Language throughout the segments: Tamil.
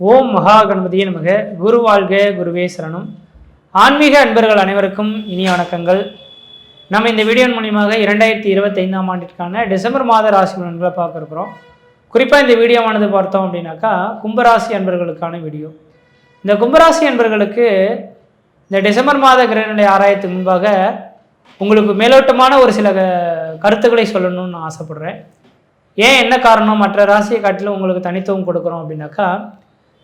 ஓம் மகா கணபதியே நமக. குரு வாழ்க குருவே சரணம். ஆன்மீக அன்பர்கள் அனைவருக்கும் இனிய வணக்கங்கள். நம்ம இந்த வீடியோ மூலியமாக இரண்டாயிரத்தி இருபத்தைந்தாம் ஆண்டிற்கான டிசம்பர் மாத ராசி பலன்களை பார்க்க இருக்கிறோம். குறிப்பாக இந்த வீடியோவானது பார்த்தோம் அப்படின்னாக்கா கும்பராசி அன்பர்களுக்கான வீடியோ. இந்த கும்பராசி அன்பர்களுக்கு இந்த டிசம்பர் மாத கிரகநிலை ஆராயத்துக்கு முன்பாக உங்களுக்கு மேலோட்டமான ஒரு சில கருத்துக்களை சொல்லணும்னு நான் ஆசைப்படுறேன். ஏன் என்ன காரணம்? மற்ற ராசியை காட்டிலும் உங்களுக்கு தனித்துவம் கொடுக்குறோம் அப்படின்னாக்கா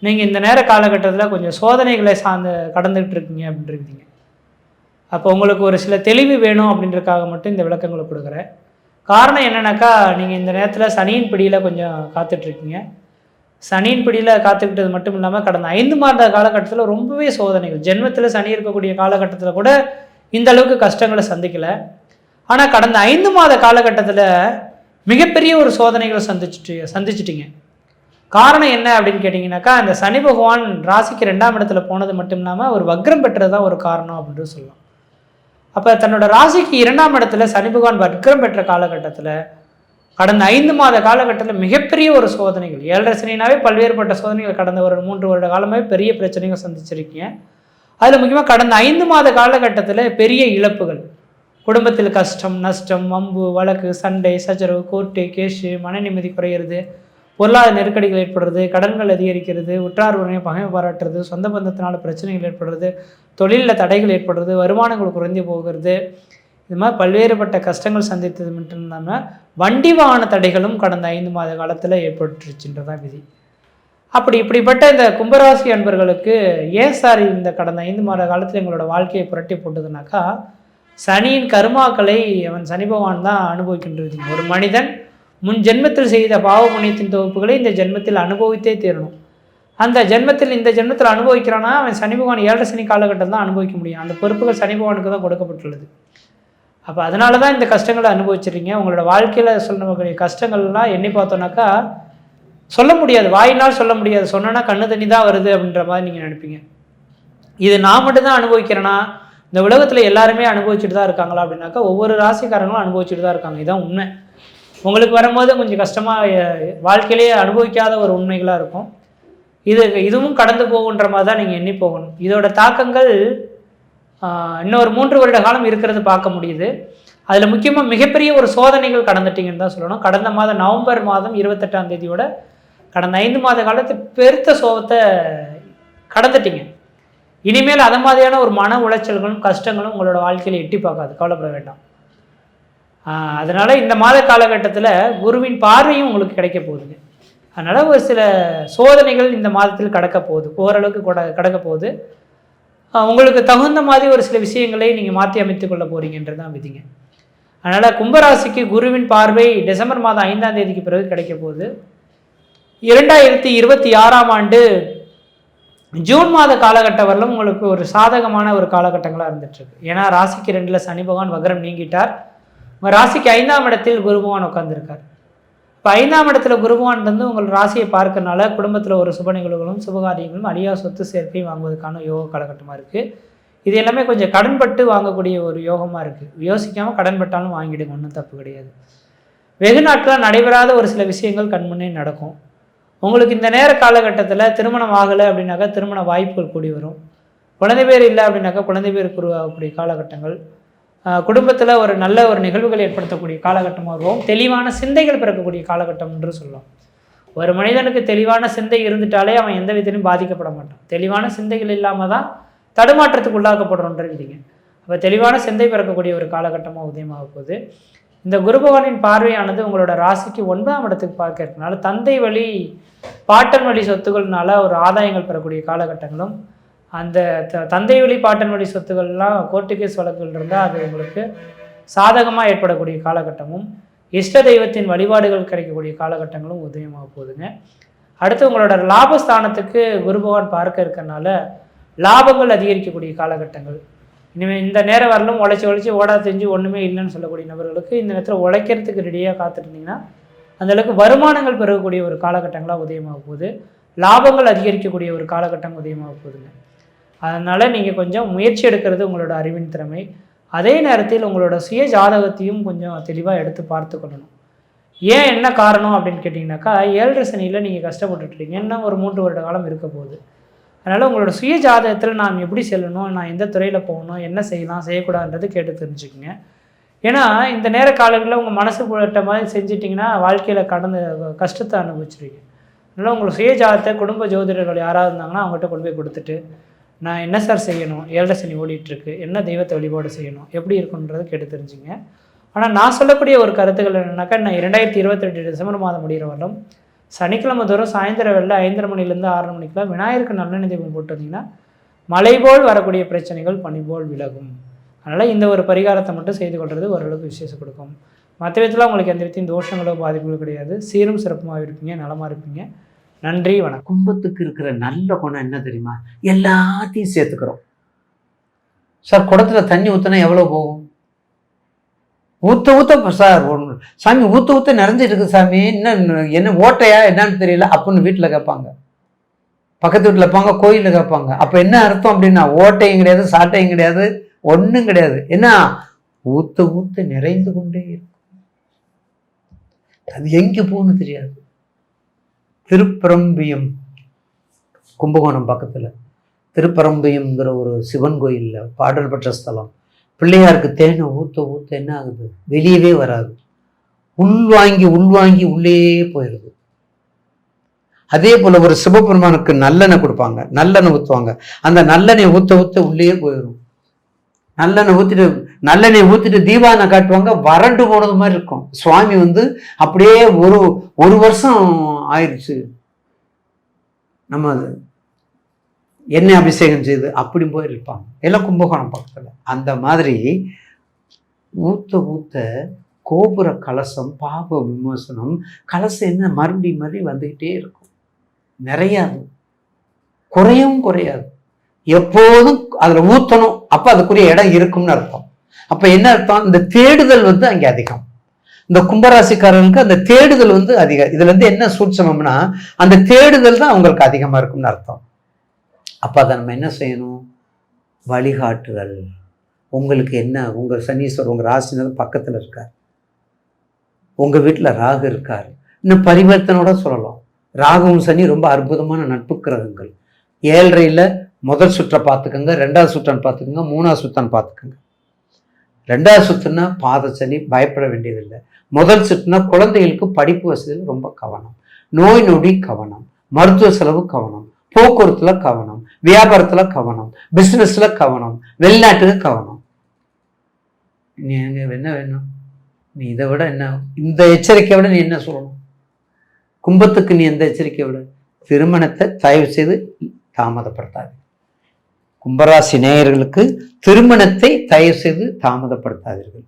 நீங்கள் இந்த நேர காலகட்டத்தில் கொஞ்சம் சோதனைகளை சார்ந்து கடந்துகிட்டு இருக்கீங்க அப்படின்றீங்க. அப்போ உங்களுக்கு ஒரு சில தெளிவு வேணும் அப்படின்றதுக்காக மட்டும் இந்த விளக்கங்களை கொடுக்குறேன். காரணம் என்னென்னாக்கா நீங்கள் இந்த நேரத்தில் சனியின் பிடியில் கொஞ்சம் காத்துட்ருக்கீங்க சனியின் பிடியில் காத்துக்கிட்டது மட்டும் இல்லாமல் கடந்த ஐந்து மாத காலகட்டத்தில் ரொம்பவே சோதனைகள். ஜென்மத்தில் சனி இருக்கக்கூடிய காலகட்டத்தில் கூட இந்த அளவுக்கு கஷ்டங்களை சந்திக்கலை. ஆனால் கடந்த ஐந்து மாத காலகட்டத்தில் மிகப்பெரிய ஒரு சோதனைகளை சந்திச்சுட்டு சந்திச்சிட்டீங்க. காரணம் என்ன அப்படின்னு கேட்டிங்கனாக்கா இந்த சனி பகவான் ராசிக்கு ரெண்டாம் இடத்துல போனது மட்டும் இல்லாமல் அவர் வக்ரம் பெற்றது தான் ஒரு காரணம் அப்படின்னு சொல்லலாம். அப்போ தன்னோட ராசிக்கு இரண்டாம் இடத்துல சனி பகவான் வக்ரம் பெற்ற காலகட்டத்தில் கடந்த ஐந்து மாத காலகட்டத்தில் மிகப்பெரிய ஒரு சோதனைகள் ஏழரை சனினாவே பல்வேறுபட்ட சோதனைகள் கடந்த ஒரு மூன்று வருட காலமாகவே பெரிய பிரச்சனைகள் சந்திச்சிருக்கீங்க. அதில் முக்கியமாக கடந்த ஐந்து மாத காலகட்டத்தில் பெரிய இழப்புகள் குடும்பத்தில் கஷ்டம் நஷ்டம் வம்பு வழக்கு சண்டை சச்சரவு கோர்ட்டு கேஷு மன நிம்மதி குறையிறது பொருளாதார நெருக்கடிகள் ஏற்படுறது கடன்கள் அதிகரிக்கிறது உற்றார் உடனே பகைமை பாராட்டுறது சொந்த பந்தத்தினால பிரச்சனைகள் ஏற்படுறது தொழிலில் தடைகள் ஏற்படுறது வருமானங்கள் குறைந்து போகிறது. இது மாதிரி பல்வேறுபட்ட கஷ்டங்கள் சந்தித்தது மட்டும் இல்லாமல் வண்டி வாகன தடைகளும் கடந்த ஐந்து மாத காலத்தில் ஏற்பட்டுருச்சுன்றதான் விதி. அப்படி இப்படிப்பட்ட இந்த கும்பராசி அன்பர்களுக்கு ஏன் சார் இந்த கடந்த ஐந்து மாத காலத்தில் எங்களோட வாழ்க்கையை புரட்டி போட்டதுனாக்கா சனியின் கருமாக்களை அவன் சனி பகவான் தான் அனுபவிக்கின்றது. ஒரு மனிதன் முன் ஜென்மத்தில் செய்த பாவ புண்ணியத்தின் தொகுப்புகளை இந்த ஜென்மத்தில் அனுபவித்தே தீரணும். அந்த ஜென்மத்தில் இந்த ஜென்மத்தில் அனுபவிக்கிறான்னா அவன் சனி பகவான் ஏழரை சனி காலகட்டம் தான் அனுபவிக்க முடியும். அந்த பொறுப்புகள் சனி பகவானுக்கு தான் கொடுக்கப்பட்டுள்ளது. அப்போ அதனால தான் இந்த கஷ்டங்களை அனுபவிச்சிருக்கீங்க. உங்களோட வாழ்க்கையில் சொல்லக்கூடிய கஷ்டங்கள்லாம் எண்ணி பார்த்தோன்னாக்கா சொல்ல முடியாது. வாயினால் சொல்ல முடியாது. சொன்னோன்னா கண்ணு தண்ணி தான் வருது அப்படின்ற மாதிரி நீங்கள் நினைப்பீங்க. இது நான் மட்டும்தான் அனுபவிக்கிறேன்னா இந்த உலகத்தில் எல்லாருமே அனுபவிச்சுட்டு தான் இருக்காங்களா அப்படின்னாக்கா ஒவ்வொரு ராசிக்காரங்களும் அனுபவிச்சுட்டு தான் இருக்காங்க. இதுதான் உண்மை. உங்களுக்கு வரும்போது கொஞ்சம் கஷ்டமாக வாழ்க்கையிலேயே அனுபவிக்காத ஒரு உண்மைகளாக இருக்கும். இது இதுவும் கடந்து போகுன்ற மாதிரி தான் நீங்கள் எண்ணி போகணும். இதோட தாக்கங்கள் இன்னொரு மூன்று வருட காலம் இருக்கிறது பார்க்க முடியுது. அதில் முக்கியமாக மிகப்பெரிய ஒரு சோதனைகள் கடந்துட்டீங்கன்னு தான் சொல்லணும். கடந்த மாதம் நவம்பர் மாதம் இருபத்தெட்டாம் தேதியோட கடந்த ஐந்து மாத காலத்து பெருத்த சோகத்தை கடந்துட்டீங்க. இனிமேல் அதை மாதிரியான ஒரு மன உளைச்சல்களும் கஷ்டங்களும் உங்களோட வாழ்க்கையில் எட்டி பார்க்காது. கவலைப்பட வேண்டாம். அதனால் இந்த மாத காலகட்டத்தில் குருவின் பார்வையும் உங்களுக்கு கிடைக்க போகுதுங்க. அதனால் ஒரு சில சோதனைகள் இந்த மாதத்தில் கடக்க போகுது ஓரளவுக்கு கொட கடக்க போகுது. உங்களுக்கு தகுந்த மாதிரி ஒரு சில விஷயங்களை நீங்கள் மாற்றி அமைத்து கொள்ள போகிறீங்கன்றது தான் விதிங்க. அதனால் கும்பராசிக்கு குருவின் பார்வை டிசம்பர் மாதம் ஐந்தாம் தேதிக்கு பிறகு கிடைக்க போகுது. இரண்டாயிரத்தி இருபத்தி ஆறாம் ஆண்டு ஜூன் மாத காலகட்டம் வரலும் உங்களுக்கு ஒரு சாதகமான ஒரு காலகட்டங்களாக இருந்துட்டுருக்கு ஏன்னா ராசிக்கு ரெண்டில் சனி பகவான் வக்ரம் நீங்கிட்டார். உங்கள் ராசிக்கு ஐந்தாம் இடத்தில் குருபகவான் உட்காந்துருக்கார் இப்போ ஐந்தாம் இடத்துல குருபகவான் வந்து உங்கள் ராசியை பார்க்கறனால குடும்பத்தில் ஒரு சுப நிகழ்வுகளும் சுபகாரியங்களும் அழியா சொத்து சேர்க்கையும் வாங்குவதற்கான யோக காலகட்டமாக இருக்குது இது எல்லாமே கொஞ்சம் கடன்பட்டு வாங்கக்கூடிய ஒரு யோகமாக இருக்குது யோசிக்காமல் கடன்பட்டாலும் வாங்கிடுங்க ஒன்றும் தப்பு கிடையாது. வெகு நாட்களாக நடைபெறாத ஒரு சில விஷயங்கள் கண்முன்னே நடக்கும். உங்களுக்கு இந்த நேர காலகட்டத்தில் திருமணம் ஆகலை அப்படின்னாக்கா திருமண வாய்ப்புகள் கூடி வரும். குழந்தை பேர் இல்லை அப்படின்னாக்கா குழந்தை பேருக்கு உருவாகக்கூடிய காலகட்டங்கள். குடும்பத்தில் ஒரு நல்ல ஒரு நிகழ்வுகள் ஏற்படுத்தக்கூடிய காலகட்டமாக வரும் தெளிவான சிந்தைகள் பிறக்கக்கூடிய காலகட்டம் என்று சொல்லலாம் ஒரு மனிதனுக்கு தெளிவான சிந்தை இருந்துட்டாலே அவன் எந்த விதத்திலும் பாதிக்கப்பட மாட்டான். தெளிவான சிந்தைகள் இல்லாமல் தான் தடுமாற்றத்துக்கு உள்ளாக்கப்படுறோன்றீங்க அப்போ தெளிவான சிந்தை பிறக்கக்கூடிய ஒரு காலகட்டமாக உதயமாக போகுது. இந்த குரு பகவானின் பார்வையானது உங்களோட ராசிக்கு ஒன்பதாம் இடத்துக்கு பார்க்க இருக்கனால தந்தை வழி பாட்டன் வழி சொத்துக்கள்னால ஒரு ஆதாயங்கள் பெறக்கூடிய காலகட்டங்களும் அந்த த- தந்தை வழி பாட்டன் வழி சொத்துக்கள்லாம் கோர்ட்டு கேஸ் வழக்குகள் இருந்தால் அது உங்களுக்கு சாதகமாக ஏற்படக்கூடிய காலகட்டமும் இஷ்ட தெய்வத்தின் வழிபாடுகள் கிடைக்கக்கூடிய காலகட்டங்களும் உதயமாக போகுதுங்க. அடுத்து உங்களோட லாபஸ்தானத்துக்கு குரு பகவான் பார்க்க இருக்கறனால லாபங்கள் அதிகரிக்கக்கூடிய காலகட்டங்கள். இனிமேல் இந்த நேரம் வரலும் உழைச்சி உழைச்சி ஓடா தெரிஞ்சு ஒன்றுமே இல்லைன்னு சொல்லக்கூடிய நபர்களுக்கு இந்த நேரத்தில் உழைக்கிறதுக்கு ரெடியாக காத்துருந்தீங்கன்னா அந்தளவுக்கு வருமானங்கள் பெறக்கூடிய ஒரு காலகட்டங்களாக உதயமாக போகுது. லாபங்கள் அதிகரிக்கக்கூடிய ஒரு காலகட்டம் உதயமாக போகுதுங்க. அதனால் நீங்கள் கொஞ்சம் முயற்சி எடுக்கிறது உங்களோட அறிவின் திறமை. அதே நேரத்தில் உங்களோட சுய ஜாதகத்தையும் கொஞ்சம் தெளிவாக எடுத்து பார்த்து கொள்ளணும் ஏன் என்ன காரணம் அப்படின்னு கேட்டிங்கனாக்கா ஏழரை சனியில் நீங்கள் கஷ்டப்பட்டுட்ருக்கீங்க. இன்னும் ஒரு மூன்று வருட காலம் இருக்க போகுது. அதனால் உங்களோட சுய ஜாதகத்தில் நான் எப்படி செல்லணும் நான் எந்த துறையில் போகணும் என்ன செய்யலாம் செய்யக்கூடாதுன்றது கேட்டு தெரிஞ்சுக்கோங்க. ஏன்னா இந்த நேர காலங்களில் உங்கள் மனசு போட்ட மாதிரி செஞ்சிட்டிங்கன்னா வாழ்க்கையில் கடந்த கஷ்டத்தை அனுபவிச்சிருக்கீங்க அதனால் உங்களோட சுய ஜாதகத்தை குடும்ப ஜோதிடர்கள் யாராவது இருந்தாங்கன்னா அவங்ககிட்ட கொண்டு போய் கொடுத்துட்டு நான் என்ன சார் செய்யணும்? ஏழரை சனி ஓடிட்டுருக்கு. என்ன தெய்வத்தை வழிபாடு செய்யணும்? எப்படி இருக்குன்றதை கேட்டு தெரிஞ்சுங்க. ஆனால் நான் சொல்லக்கூடிய ஒரு கருத்துக்கள் என்னென்னாக்கா நான் இரண்டாயிரத்தி இருபத்தெட்டு டிசம்பர் மாதம் முடிகிற வரலும் சனிக்கிழமை தோறும் சாயந்தரம் வெளில ஐந்தரை மணிலேருந்து ஆறரை மணிக்கெலாம் விநாயகருக்கு நல்லெண்ணெய் தீபம் போட்டு வந்தீங்கன்னா போல் வரக்கூடிய பிரச்சனைகள் பனி போல் விலகும். அதனால் இந்த ஒரு பரிகாரத்தை மட்டும் செய்து கொள்வது ஓரளவுக்கு விசேஷம் கொடுக்கும். மற்ற விதத்தில் உங்களுக்கு எந்த விதத்தையும் தோஷங்களோ பாதிப்புகளோ கிடையாது. சீரும் சிறப்புமாக இருப்பீங்க நலமாக இருப்பீங்க. நன்றி வணக்கம். கும்பத்துக்கு இருக்கிற நல்ல குணம் என்ன தெரியுமா? எல்லாத்தையும் சேர்த்துக்கிறோம். சார் குடத்துல தண்ணி ஊற்றினா எவ்வளோ போகும்? ஊத்த ஊற்ற சார் சாமி ஊத்த ஊற்ற நிறைஞ்சிட்டு இருக்கு சாமி. என்ன என்ன ஓட்டையா என்னன்னு தெரியல. அப்புடின்னு வீட்டில் கேட்பாங்க. பக்கத்து வீட்டில் இருப்பாங்க கோயிலில் கேட்பாங்க. அப்போ என்ன அர்த்தம் அப்படின்னா ஓட்டையும் கிடையாது சாட்டையும் கிடையாது ஒன்றும் கிடையாது. என்ன? ஊத்த ஊத்த நிறைந்து கொண்டே இருக்கும். அது எங்கே போகணும்னு தெரியாது. திருப்பரம்பியம் கும்பகோணம் பக்கத்தில். திருப்பரம்பியம்ங்கிற ஒரு சிவன் கோயிலில் பாடல் பெற்ற ஸ்தலம். பிள்ளையாருக்கு தேனை ஊற்ற ஊற்ற என்ன ஆகுது? வெளியவே வராது. உள்வாங்கி உள்வாங்கி உள்ளே போயிடுது. அதே போல் ஒரு சிவபெருமானுக்கு நல்லெண்ணெய் கொடுப்பாங்க. நல்லெண்ணெய் ஊற்றுவாங்க அந்த நல்லெண்ணெய் ஊற்ற ஊற்ற உள்ளே போயிடும். நல்லெண்ணெய் ஊற்றிட்டு நல்லெண்ணெய் ஊற்றிட்டு தீபாவளி காட்டுவாங்க. வறண்டு போனது மாதிரி இருக்கும். சுவாமி வந்து அப்படியே ஒரு ஒரு வருஷம் ஆயிடுச்சு. நம்ம அது எண்ணெய் அபிஷேகம் செய்து அப்படி போயிருப்பாங்க எல்லாம் கும்பகோணம் பக்கத்தில். அந்த மாதிரி ஊத்த ஊத்த கோபுர கலசம் பாப விமோசனம் கலசம் என்ன மறுபடி மறுபடி வந்துக்கிட்டே இருக்கும். நிறையாது. குறையவும் குறையாது. எப்போதும் அதில் ஊற்றணும் அப்போ அதுக்குரிய இடம் இருக்கும்னு அர்த்தம். அப்போ என்ன அர்த்தம்? இந்த தேடுதல் வந்து அங்கே அதிகம். இந்த கும்பராசிக்காரனுக்கு அந்த தேடுதல் வந்து அதிகம் இதுல இருந்து என்ன சூட்சமம்னா அந்த தேடுதல் தான் அவங்களுக்கு அதிகமா இருக்கும்னு அர்த்தம். அப்ப அதை நம்ம என்ன செய்யணும்? வழிகாட்டுதல். உங்களுக்கு என்ன உங்க சனீஸ்வர் உங்க ராசினர் பக்கத்துல இருக்கார். உங்க வீட்டுல ராகு இருக்கார். இன்னும் பரிவர்த்தனோட சொல்லலாம். ராகுவும் சனி ரொம்ப அற்புதமான நட்பு கிரகங்கள். ஏழரையில முதல் சுற்றை பார்த்துக்கோங்க ரெண்டாவது சுற்றான்னு பார்த்துக்கோங்க மூணாவது சுற்றான்னு பார்த்துக்கோங்க. ரெண்டாவது சுற்றுனா பாத சனி பயப்பட வேண்டியதில்லை. முதல் சுற்றுனா குழந்தைகளுக்கு படிப்பு வசதியில் ரொம்ப கவனம். நோய் நொடி கவனம். மருத்துவ செலவு கவனம். போக்குவரத்துல கவனம். வியாபாரத்துல கவனம். பிசினஸ்ல கவனம். வெளிநாட்டுக்கு கவனம். நீ என்ன வேணும்? நீ இதை விட என்ன? இந்த எச்சரிக்கையை விட நீ என்ன சொல்லணும்? கும்பத்துக்கு நீ எந்த எச்சரிக்கையை விட? திருமணத்தை தயவு செய்து தாமதப்படுத்தாது. கும்பராசி நேயர்களுக்கு திருமணத்தை தயவு செய்து தாமதப்படுத்தாதீர்கள்.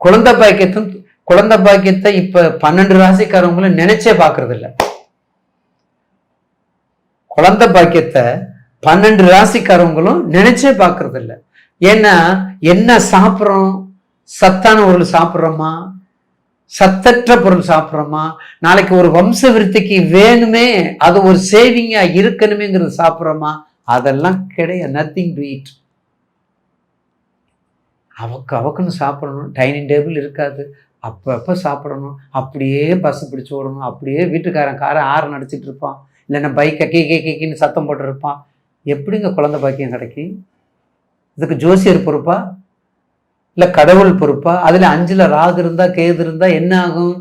குழந்தை பாக்கியத்தும் குழந்தை பாக்கியத்தை இப்ப பன்னெண்டு ராசிக்காரவங்களும் நினைச்சே பாக்குறது இல்ல குழந்தை பாக்கியத்தை பன்னெண்டு ராசிக்காரவங்களும் நினைச்சே பாக்குறது இல்ல ஏன்னா என்ன சாப்பிட்றோம்? சத்தான பொருள் சாப்பிட்றோமா? சத்தற்ற பொருள் சாப்பிட்றோமா? நாளைக்கு ஒரு வம்ச விருத்திக்கு வேணுமே அது ஒரு சேவிங்கா இருக்கணுமேங்கிறது சாப்பிட்றோமா? அதெல்லாம் கிடையாது. நத்திங் டு ஈட் அவக்கு அவக்குன்னு சாப்பிடணும். டைனிங் டேபிள் இருக்காது. அப்பப்போ சாப்பிடணும். அப்படியே பஸ் பிடிச்சி ஓடணும். அப்படியே வீட்டுக்காரன் காரன் ஆரன் அடிச்சிட்டு இருப்பான். இல்லைன்னா பைக்கை கே கே கேக்கின்னு சத்தம் போட்டுருப்பான் எப்படிங்க குழந்தை பாக்கியம் கிடைக்கும் இதுக்கு ஜோசியர் பொறுப்பா? இல்லை கடவுள் பொறுப்பா? அதில் அஞ்சில் ராகு இருந்தால் கேது இருந்தால் என்ன ஆகும்?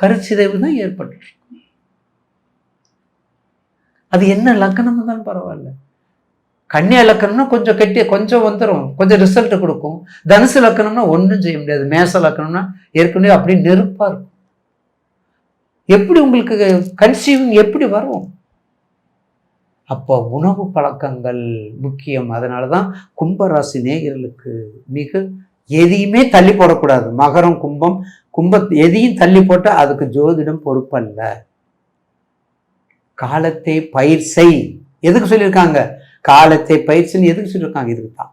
கருச்சிதைவு தான் ஏற்பட்டு அது என்ன லக்கணம் தான் பரவாயில்ல. கன்னியா லக்கணம்னா கொஞ்சம் கெட்டி கொஞ்சம் வந்துடும் கொஞ்சம் ரிசல்ட் கொடுக்கும். தனுசு லக்கணம்னா ஒன்றும் செய்ய முடியாது. மேச லக்கணம்னா ஏற்கனவே அப்படியே நெருப்பாக இருக்கும். எப்படி உங்களுக்கு கன்சீவிங் எப்படி வரும்? அப்போ உணவு பழக்கங்கள் முக்கியம். அதனால தான் கும்பராசி நேயர்களுக்கு மிக எதையுமே தள்ளி போடக்கூடாது. மகரம் கும்பம் கும்ப எதையும் தள்ளி போட்டால் அதுக்கு ஜோதிடம் பொறுப்பல்ல. காலத்தை பயிர் செய். எதுக்கு சொல்லியிருக்காங்க? காலத்தை பயிற்சின்னு எதுக்கு சொல்லியிருக்காங்க இதுக்கு தான்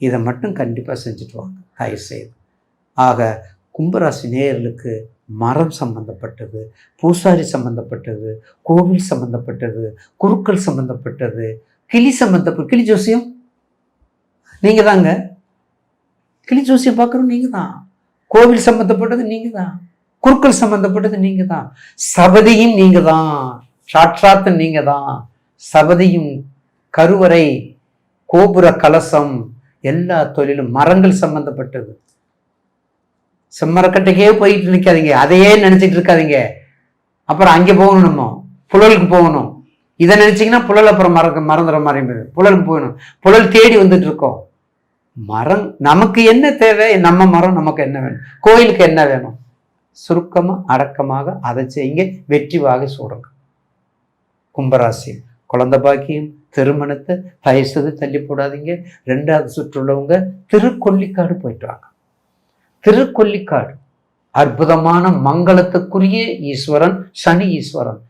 இதை மட்டும் கண்டிப்பாக செஞ்சுட்டு வாங்க தயவு செய்து ஆக கும்பராசி நேயர்களுக்கு மரம் சம்பந்தப்பட்டது பூசாரி சம்பந்தப்பட்டது கோவில் சம்பந்தப்பட்டது குருக்கள் சம்பந்தப்பட்டது கிளி சம்பந்தப்பட்ட கிளி ஜோசியம்? நீங்கள் தாங்க கிளி ஜோசியம் பார்க்குறோம் நீங்கள் தான் கோவில் சம்பந்தப்பட்டது நீங்கள் தான் குருக்கள் சம்பந்தப்பட்டது நீங்கள் தான் சபதியும் நீங்கள் தான் சாட்சாத்து நீங்கள் தான் சபதியும் கருவறை கோபுர கலசம் எல்லா தொழிலும் மரங்கள் சம்பந்தப்பட்டது. செம்மரக்கட்டைக்கே போயிட்டு நிற்காதீங்க அதையே நினச்சிட்டு இருக்காதீங்க. அப்புறம் அங்கே போகணும் நம்ம. புழலுக்கு போகணும். இதை நினச்சிங்கன்னா புழல் அப்புறம் மறக்க மறந்துடுற மாதிரி புழலுக்கு போகணும். புழல் தேடி வந்துட்டு இருக்கோம். மரம் நமக்கு என்ன தேவை? நம்ம மரம் நமக்கு என்ன வேணும்? கோயிலுக்கு என்ன வேணும்? சுருக்கமாக அடக்கமாக அதை செய்யுங்க. வெற்றி வாகை சூடுங்க கும்பராசி குழந்த பாக்கியம் திருமணத்தை தயசது தள்ளி போடாதீங்க. ரெண்டாவது சுற்றுள்ளவங்க திருக்கொல்லிக்காடு போயிட்டு வாங்க திருக்கொல்லிக்காடு அற்புதமான மங்களத்துக்குரிய ஈஸ்வரன் சனி ஈஸ்வரன்.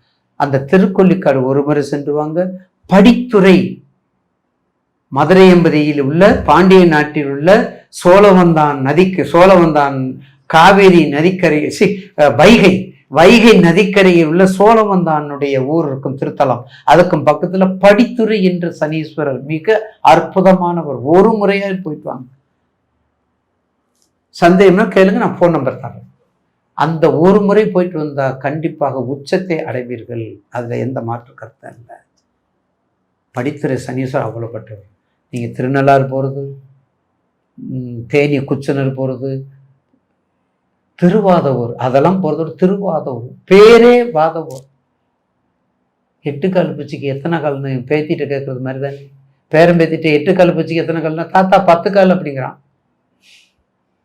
அந்த திருக்கொல்லிக்காடு ஒரு முறை சென்று வாங்க. படித்துறை மதுரை எம்பதியில் உள்ள பாண்டிய நாட்டில் உள்ள சோழவந்தான் நதிக்கு சோழவந்தான் காவேரி நதிக்கரை சி வைகை வைகை நதிக்கரையில் உள்ள சோழமந்தானுடைய ஊர் இருக்கும் திருத்தலம். அதுக்கும் பக்கத்துல படித்துறை என்ற சனீஸ்வரர். மிக அற்புதமானவர். ஒரு முறையாக போயிட்டு வாங்க. சந்தேகம்னா கேளுங்க நான் ஃபோன் நம்பர் தரேன் அந்த ஒரு முறை போயிட்டு வந்தா கண்டிப்பாக உச்சத்தை அடைவீர்கள். அதில் எந்த மாற்று கருத்தும் இல்லை. படித்துறை சனீஸ்வரர் அவ்வளோப்பட்டவர் நீங்கள் திருநள்ளாறு போகிறது தேனி குச்சனர் போகிறது திருவாதவூர். அதெல்லாம் போகிறதோட திருவாதவூர். பேரே வாதவூர். எட்டு கால் பூச்சிக்கு எத்தனை கால்னு பேத்திட்டு கேட்குறது மாதிரி தானே பேரன் பேத்திட்டு எட்டு கால் பூச்சிக்கு எத்தனை கால்னா தாத்தா பத்து கால் அப்படிங்கிறான்.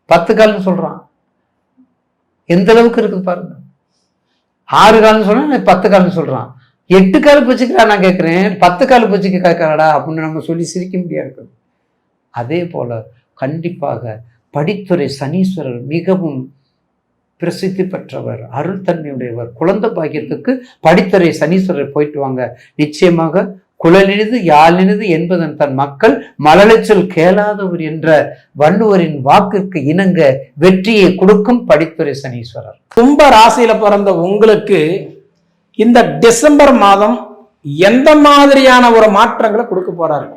பத்து கால்னு சொல்கிறான் எந்த அளவுக்கு இருக்குது பாருங்க. ஆறு கால்னு சொன்னால் பத்து கால்னு சொல்கிறான் எட்டு கால் பூச்சிக்கிறா நான் கேட்குறேன் பத்து கால் பூச்சிக்கு கேட்கறடா அப்படின்னு நம்ம சொல்லி சிரிக்க முடியாது அதே போல் கண்டிப்பாக படித்துறை சனீஸ்வரர் மிகவும் பிரசித்தி பெற்றவர் அருள் தன்மையுடையவர். குழந்தை பாக்கியத்துக்கு படித்துறை சனீஸ்வரர் போயிட்டு வாங்க. நிச்சயமாக குழலினிது யாழினிது என்பதன் தன் மக்கள் மலலைச்சல் கேளாதவர் என்ற வள்ளுவரின் வாக்கிற்கு இணங்க வெற்றியை கொடுக்கும் படித்துறை சனீஸ்வரர். கும்ப ராசியில பிறந்த உங்களுக்கு இந்த டிசம்பர் மாதம் எந்த மாதிரியான ஒரு மாற்றங்களை கொடுக்க போறாரு?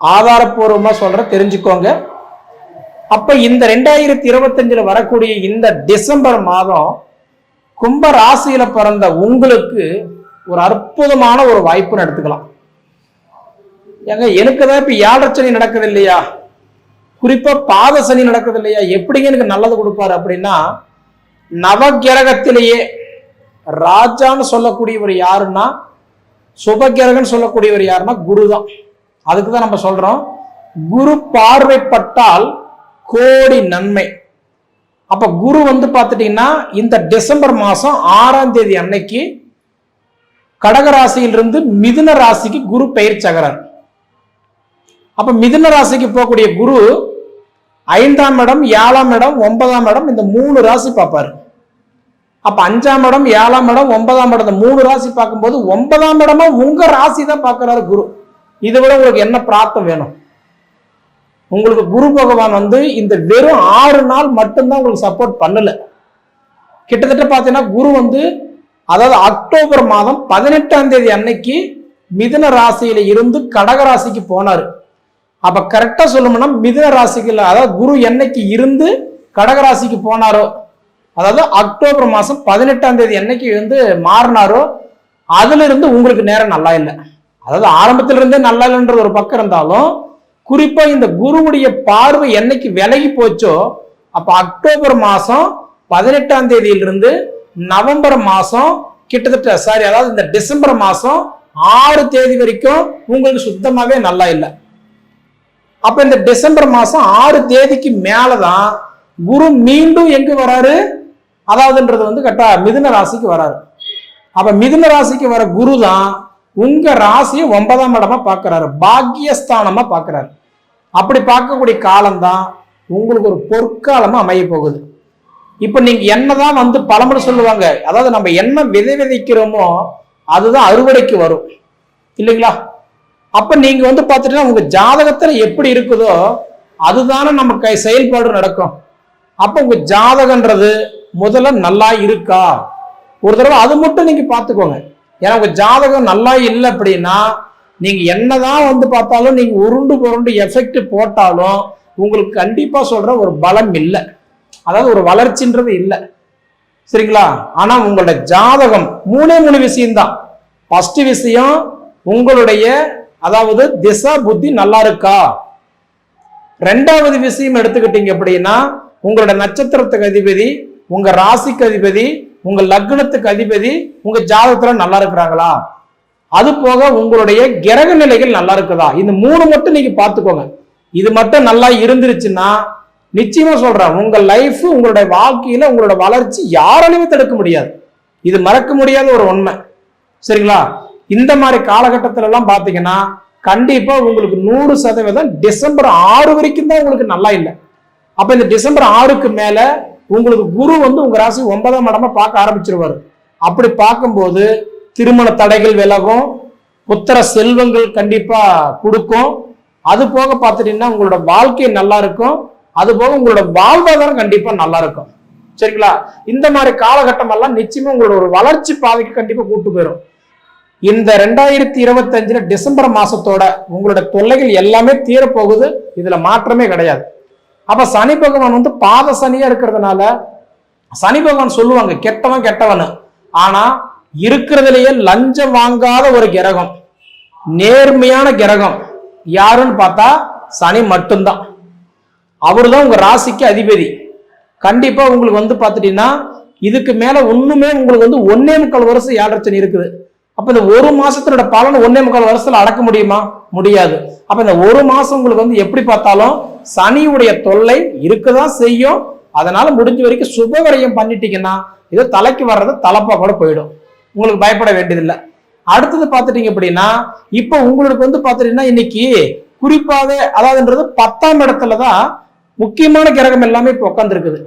ஆதாரப்பூர்வமா சொல்ற தெரிஞ்சுக்கோங்க. அப்ப இந்த ரெண்டாயிரத்தி இருபத்தஞ்சுல வரக்கூடிய இந்த டிசம்பர் மாதம் கும்ப ராசியில பிறந்த உங்களுக்கு ஒரு அற்புதமான ஒரு வாய்ப்புன்னு எடுத்துக்கலாம். ஏங்க எனக்கு தான் இப்ப ஏழரை சனி நடக்குது இல்லையா குறிப்பா பாத சனி நடக்குது இல்லையா எப்படிங்க எனக்கு நல்லது கொடுப்பாரு அப்படின்னா நவகிரகத்திலேயே ராஜான்னு சொல்லக்கூடியவர் யாருன்னா சுபகிரகன்னு சொல்லக்கூடியவர் யாருன்னா குரு தான் அதுக்கு தான் நம்ம சொல்றோம். குரு பார்வைப்பட்டால் கோடி நன்மை. அப்ப குரு வந்து பார்த்துட்டீங்கன்னா இந்த டிசம்பர் மாசம் ஆறாம் தேதி அன்னைக்கு கடக ராசியிலிருந்து மிதுன ராசிக்கு குரு பெயர் சகரார் அப்ப மிதுன ராசிக்கு போகக்கூடிய குரு ஐந்தாம் இடம் ஏழாம் இடம் ஒன்பதாம் இடம் இந்த மூணு ராசி பார்ப்பாரு. அப்ப அஞ்சாம் இடம் ஏழாம் இடம் ஒன்பதாம் இடம் இந்த மூணு ராசி பார்க்கும்போது ஒன்பதாம் இடமா உங்க ராசி தான் பார்க்கிறாரு குரு. இதை விட உங்களுக்கு என்ன பிரார்த்தம் வேணும்? உங்களுக்கு குரு பகவான் வந்து இந்த வெறும் ஆறு நாள் மட்டும்தான் உங்களுக்கு சப்போர்ட் பண்ணல. கிட்டத்தட்ட பார்த்தீங்கன்னா குரு வந்து அதாவது அக்டோபர் மாதம் பதினெட்டாம் தேதி அன்னைக்கு மிதுன ராசியில இருந்து கடக ராசிக்கு போனார். அப்ப கரெக்டா சொல்லணும்னா மிதுன ராசிக்கு அதாவது குரு என்னைக்கு இருந்து கடக ராசிக்கு போனாரோ அதாவது அக்டோபர் மாதம் பதினெட்டாம் தேதி என்னைக்கு வந்து மாறினாரோ அதுல இருந்து உங்களுக்கு நேரம் நல்லா இல்லை. அதாவது ஆரம்பத்திலிருந்தே நல்லா இல்லைன்றது ஒரு பக்கம் இருந்தாலும் குறிப்பா இந்த குருவுடைய பார்வை என்னைக்கு விலகி போச்சோ அப்ப அக்டோபர் மாசம் பதினெட்டாம் தேதியிலிருந்து நவம்பர் மாசம் கிட்டத்தட்ட சாரி அதாவது இந்த டிசம்பர் மாசம் ஆறு தேதி வரைக்கும் உங்களுக்கு சுத்தமாவே நல்லா இல்லை. அப்ப இந்த டிசம்பர் மாசம் ஆறு தேதிக்கு மேலதான் குரு மீண்டும் எங்கு வராரு? அதாவதுன்றது வந்து கரெக்டா மிதுன ராசிக்கு வராரு. அப்ப மிதுன ராசிக்கு வர குரு தான் உங்க ராசியை ஒன்பதாம் இடமா பாக்குறாரு பாக்கியஸ்தானமா பார்க்கறாரு அப்படி பார்க்கக்கூடிய காலம்தான் உங்களுக்கு ஒரு பொற்காலமாக அமைய போகுது நீங்கள் என்ன தான் வந்து பழமொழி சொல்லுவாங்க அதாவது நம்ம என்ன விதை விதைக்கிறோமோ அதுதான் அறுவடைக்கு வரும். இல்லைங்களா? அப்போ நீங்கள் வந்து பார்த்துட்டீங்கன்னா உங்கள் ஜாதகத்தில் எப்படி இருக்குதோ அதுதானே நம்ம கை செயல்பாடு நடக்கும். அப்போ உங்கள் ஜாதகன்றது முதல்ல நல்லா இருக்கா? ஒரு தடவை அது மட்டும் நீங்கள் பார்த்துக்கோங்க. ஏன்னா உங்கள் ஜாதகம் நல்லா இல்லை அப்படின்னா நீங்கள் என்னதான் வந்து பார்த்தாலும் நீங்கள் உருண்டு புரண்டு எஃபெக்ட் போட்டாலும் உங்களுக்கு கண்டிப்பாக சொல்கிற ஒரு பலம் இல்லை. அதாவது ஒரு வளர்ச்சின்றது இல்லை. சரிங்களா? ஆனால் உங்களோட ஜாதகம் மூணே மூணு விஷயம்தான். ஃபஸ்ட்டு விஷயம் உங்களுடைய அதாவது திசா புத்தி நல்லா இருக்கா? ரெண்டாவது விஷயம் எடுத்துக்கிட்டீங்க அப்படின்னா உங்களோட நட்சத்திரத்துக்கு அதிபதி உங்க ராசிக்கு அதிபதி உங்க லக்னத்துக்கு அதிபதி உங்க ஜாதகத்துல நல்லா இருக்கிறாங்களா? அது போக உங்களுடைய கிரக நிலைகள் நல்லா இருக்குதா? இந்த மூணு மட்டும் நீங்க பார்த்துக்கோங்க. இது மட்டும் நல்லா இருந்துருச்சுன்னா நிச்சயமா சொல்றேன் உங்க லைஃப் உங்களுடைய வாழ்க்கையில உங்களோட வளர்ச்சி யாராலையுமே தடுக்க முடியாது. இது மறக்க முடியாத ஒரு உண்மை. சரிங்களா? இந்த மாதிரி காலகட்டத்தில எல்லாம் பாத்தீங்கன்னா கண்டிப்பா உங்களுக்கு நூறு சதவீதம் டிசம்பர் ஆறு வரைக்கும் தான் உங்களுக்கு நல்லா இல்லை. அப்ப இந்த டிசம்பர் ஆறுக்கு மேல உங்களுக்கு குரு வந்து உங்க ராசி ஒன்பதாம் இடமா பார்க்க ஆரம்பிச்சிருவாரு. அப்படி பார்க்கும்போது திருமண தடைகள் விலகும் புத்திர செல்வங்கள் கண்டிப்பாக கொடுக்கும். அது போக பார்த்துட்டீங்கன்னா உங்களோட வாழ்க்கை நல்லா இருக்கும். அது போக உங்களோட வாழ்வாதாரம் கண்டிப்பாக நல்லா இருக்கும். சரிங்களா? இந்த மாதிரி காலகட்டம் எல்லாம் நிச்சயமா உங்களோட ஒரு வளர்ச்சி பாதைக்கு கண்டிப்பாக கூட்டு போயிடும் இந்த ரெண்டாயிரத்தி இருபத்தஞ்சுல டிசம்பர் மாசத்தோட உங்களோட தொல்லைகள் எல்லாமே தீரப்போகுது. இதுல மாற்றமே கிடையாது. அப்ப சனி பகவான் வந்து பாத சனியா இருக்கிறதுனால சனி பகவான் சொல்லுவாங்க கெட்டவன் கெட்டவன். ஆனா இருக்கிறதுலயே லஞ்சம் வாங்காத ஒரு கிரகம். நேர்மையான கிரகம். யாருன்னு பார்த்தா சனி மட்டும்தான். அவர் தான் உங்க ராசிக்கு அதிபதி. கண்டிப்பா உங்களுக்கு வந்து பார்த்துட்டீங்கன்னா இதுக்கு மேல ஒண்ணுமே உங்களுக்கு வந்து ஒன்னே முக்கால் வருஷம் ஏழரை இருக்குது. அப்ப இந்த ஒரு மாசத்தினோட பலன் ஒன்னே முக்கால் வருஷத்துல அடக்க முடியுமா? முடியாது. அப்ப இந்த ஒரு மாசம் உங்களுக்கு வந்து எப்படி பார்த்தாலும் சனியுடைய தொல்லை இருக்கதான் செய்யும். அதனால முடிஞ்ச வரைக்கும் சுபவரையும் பண்ணிட்டீங்கன்னா ஏதோ தலைக்கு வர்றது தலப்பா கூட போயிடும். உங்களுக்கு பயப்பட வேண்டியதில்லை. அடுத்தது பார்த்துட்டீங்க அப்படின்னா இப்போ உங்களுக்கு வந்து பார்த்துட்டீங்கன்னா இன்னைக்கு குறிப்பாக அதாவதுன்றது பத்தாம் இடத்துல தான் முக்கியமான கிரகம் எல்லாமே இப்போ உட்காந்துருக்குது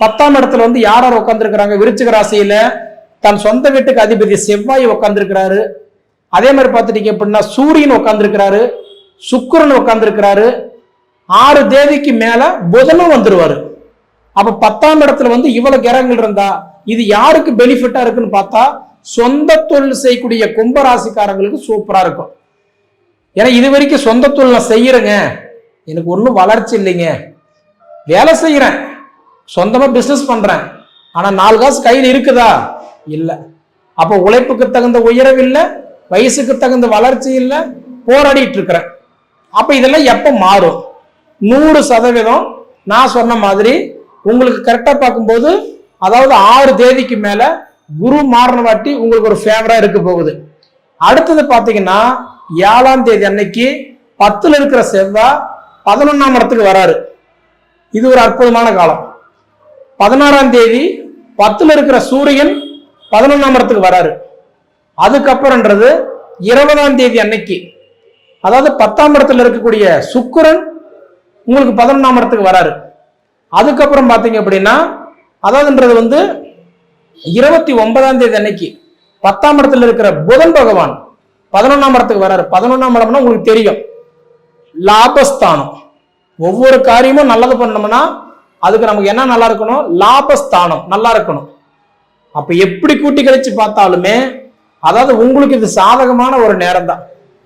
பத்தாம் இடத்துல வந்து யார் யார் உட்காந்துருக்கிறாங்க விருச்சிக ராசியில தன் சொந்த வீட்டுக்கு அதிபதி செவ்வாய் உட்காந்துருக்கிறாரு அதே மாதிரி பார்த்துட்டீங்க அப்படின்னா சூரியன் உட்காந்துருக்கிறாரு சுக்கரன் உட்காந்துருக்கிறாரு ஆறு தேதிக்கு மேல புதனும் வந்துருவாரு. அப்ப பத்தாம் இடத்துல வந்து இவ்வளவு கிரகங்கள் இருந்தா இது யாருக்கு பெனிஃபிட்டா இருக்குன்னு பார்த்தா சொந்த தொழில் செய்யக்கூடிய கும்பராசிக்காரங்களுக்கு சூப்பரா இருக்கும். ஏன்னா இது வரைக்கும் சொந்த தொழில் நான் செய்யறேங்க. எனக்கு ஒன்றும் வளர்ச்சி இல்லைங்க. வேலை செய்யறேன். சொந்தமா பிசினஸ் பண்றேன். ஆனா நாலு காசு கையில் இருக்குதா? இல்லை. அப்போ உழைப்புக்கு தகுந்த உயரவு இல்லை வயசுக்கு தகுந்த வளர்ச்சி இல்லை போராடிட்டு இருக்கிறேன். அப்ப இதெல்லாம் எப்ப மாறும்? நூறு சதவீதம் நான் சொன்ன மாதிரி உங்களுக்கு கரெக்டா பார்க்கும்போது அதாவது ஆறு தேதிக்கு மேல குரு மாறின வாட்டி உங்களுக்கு ஒரு ஃபேவரா இருக்க போகுது. அடுத்தது பார்த்தீங்கன்னா ஏழாம் தேதி அன்னைக்கு பத்துல இருக்கிற செவ்வாய் பதினொன்னாம் இடத்துக்கு வராரு. இது ஒரு அற்புதமான காலம். பதினாறாம் தேதி பத்துல இருக்கிற சூரியன் பதினொன்னாம் இடத்துக்கு வராரு. அதுக்கப்புறம்ன்றது இருபதாம் தேதி அன்னைக்கு. அதாவது பத்தாம் இடத்துல இருக்கக்கூடிய சுக்கரன் உங்களுக்கு பதினொன்றாம் இடத்துக்கு வராரு. அதுக்கப்புறம் பார்த்தீங்க அப்படின்னா அதாவதுன்றது வந்து இருபத்தி ஒன்பதாம் தேதி அன்னைக்கு பத்தாம் இடத்துல இருக்கிற புதன் பகவான் பதினொன்றாம் இடத்துக்கு வராரு பதினொன்றாம் இடம்னா உங்களுக்கு தெரியும். லாபஸ்தானம். ஒவ்வொரு காரியமும் நல்லது பண்ணோம்னா அதுக்கு நமக்கு என்ன நல்லா இருக்கணும்? லாபஸ்தானம். நல்லா இருக்கணும். அப்ப எப்படி கூட்டி கழிச்சு பார்த்தாலுமே அதாவது உங்களுக்கு இது சாதகமான ஒரு நேரம் தான்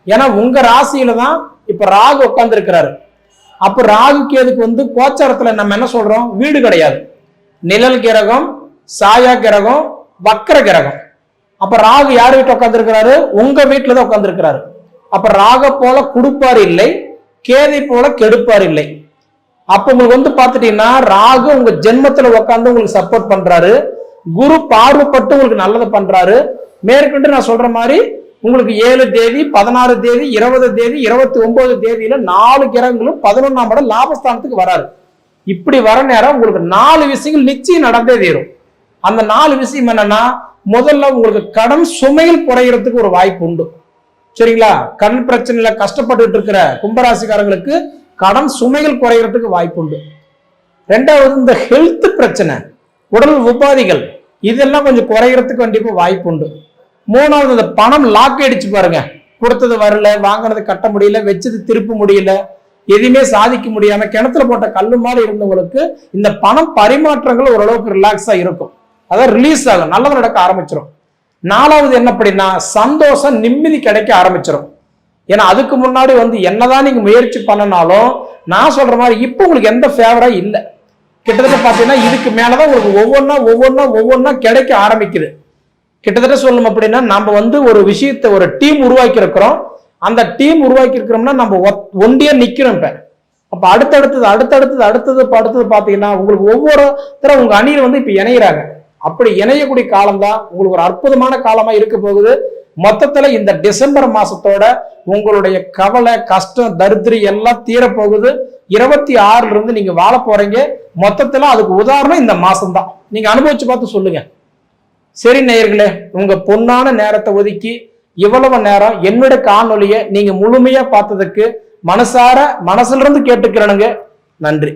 ஏன்னா உங்க ராசியில தான் இப்ப ராகு உட்கார்ந்து இருக்கிறாரு அப்ப ராகு கேதுக்கு வந்து கோச்சாரத்துல நம்ம என்ன சொல்றோம்? வீடு கிடையாது. நிழல் கிரகம் சாயா கிரகம் வக்கர கிரகம். அப்ப ராகு யார் வீட்டு உட்காந்துருக்கிறாரு உங்க வீட்டுல தான் உட்கார்ந்து அப்ப ராக போல கொடுப்பார் இல்லை கேதை போல கெடுப்பார் இல்லை. அப்ப உங்களுக்கு வந்து பாத்துட்டீங்கன்னா ராகு உங்க ஜென்மத்துல உட்காந்து உங்களுக்கு சப்போர்ட் பண்றாரு. குரு பார்வைப்பட்டு உங்களுக்கு நல்லது பண்றாரு. மேற்கொண்டு நான் சொல்ற மாதிரி உங்களுக்கு ஏழு தேதி பதினாறு தேதி இருபது தேதி இருபத்தி ஒன்பது தேதியில நாலு கிரகங்களும் பதினொன்னாம் இடம் லாபஸ்தானத்துக்கு வராரு. இப்படி வர நேரம் உங்களுக்கு நாலு விஷயங்கள் நிச்சயம் நடந்தே தீரும். அந்த நாலு விஷயம் என்னன்னா முதல்ல உங்களுக்கு கடன் சுமையில் குறையறதுக்கு ஒரு வாய்ப்பு உண்டு. சரிங்களா? கண் பிரச்சனையில கஷ்டப்பட்டுட்டு இருக்கிற கும்பராசிக்காரங்களுக்கு கடன் சுமைகள் குறையறதுக்கு வாய்ப்பு உண்டு. ரெண்டாவது இந்த ஹெல்த் பிரச்சனை உடல் உபாதிகள் இதெல்லாம் கொஞ்சம் குறையறதுக்கு கண்டிப்பாக வாய்ப்பு உண்டு. மூணாவது இந்த பணம் லாக் அடிச்சு பாருங்க. கொடுத்தது வரல வாங்கினது கட்ட முடியல வச்சது திருப்ப முடியல எதுவுமே சாதிக்க முடியாம கிணத்துல போட்ட கல்லு மாதிரி இருந்தவங்களுக்கு இந்த பணம் பரிமாற்றங்கள் ஓரளவுக்கு ரிலாக்ஸா இருக்கும். அதாவது ரிலீஸ் ஆகும் நல்லது நடக்க ஆரம்பிச்சிடும் நாலாவது என்ன அப்படின்னா சந்தோஷம் நிம்மதி கிடைக்க ஆரம்பிச்சிடும் ஏன்னா அதுக்கு முன்னாடி வந்து என்னதான் நீங்க முயற்சி பண்ணனாலும் நான் சொல்ற மாதிரி இப்போ உங்களுக்கு எந்த ஃபேவரா இல்லை. கிட்டத்தட்ட பார்த்தீங்கன்னா இதுக்கு மேலதான் உங்களுக்கு ஒவ்வொன்றா ஒவ்வொன்றா ஒவ்வொன்றா கிடைக்க ஆரம்பிக்குது. கிட்டத்தட்ட சொல்லணும் அப்படின்னா நம்ம வந்து ஒரு விஷயத்தை ஒரு டீம் உருவாக்கி இருக்கிறோம் அந்த டீம் உருவாக்கி இருக்கிறோம்னா நம்ம ஒத்- ஒண்டியா நிக்கிறோம் இப்போ. அப்போ அடுத்தடுத்தது அடுத்தடுத்தது அடுத்தது இப்போ அடுத்தது பார்த்தீங்கன்னா உங்களுக்கு ஒவ்வொருத்தரும் உங்கள் உங்க அணியில் வந்து இப்போ இணையிறாங்க. அப்படி இணையக்கூடிய காலம் தான் உங்களுக்கு ஒரு அற்புதமான காலமா இருக்க போகுது. மொத்தத்துல இந்த டிசம்பர் மாசத்தோட உங்களுடைய கவலை கஷ்டம் தரித்திரி எல்லாம் தீரப்போகுது. இருபத்தி ஆறுல இருந்து நீங்க வாழ போறீங்க. மொத்தத்துல அதுக்கு உதாரணம் இந்த மாசம் தான் நீங்க அனுபவிச்சு பார்த்து சொல்லுங்க. சரி நேயர்களே உங்க பொன்னான நேரத்தை ஒதுக்கி இவ்வளவு நேரம் என்னோட காணொலியை நீங்க முழுமையா பார்த்ததுக்கு மனசார மனசுல இருந்து கேட்டுக்கிறனுங்க. நன்றி.